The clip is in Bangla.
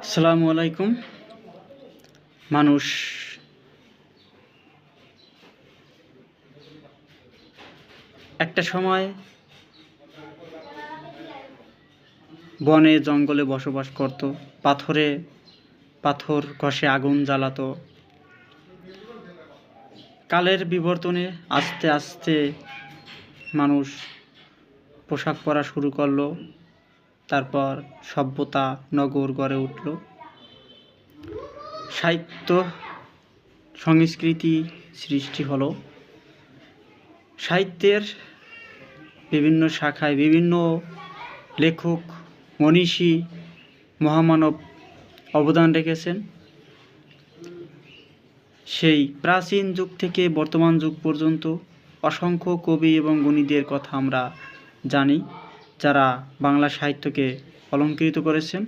আসসালামু আলাইকুম। মানুষ একটা সময় বনে, জঙ্গলে বসবাস করত, পাথরে পাথর ঘষে আগুন জ্বালাত। কালের বিবর্তনে আস্তে আস্তে মানুষ পোশাক পরা শুরু করল। তারপর সভ্যতা নগর গড়ে উঠল। সাহিত্য সংস্কৃতি সৃষ্টি হলো। সাহিত্যের বিভিন্ন শাখায় বিভিন্ন লেখক, মনীষী, মহামানব অবদান রেখেছেন। সেই প্রাচীন যুগ থেকে বর্তমান যুগ পর্যন্ত অসংখ্য কবি এবং গুণীদের কথা আমরা জানি। যারা বাংলা সাহিত্যকে অলঙ্কৃত করেছেন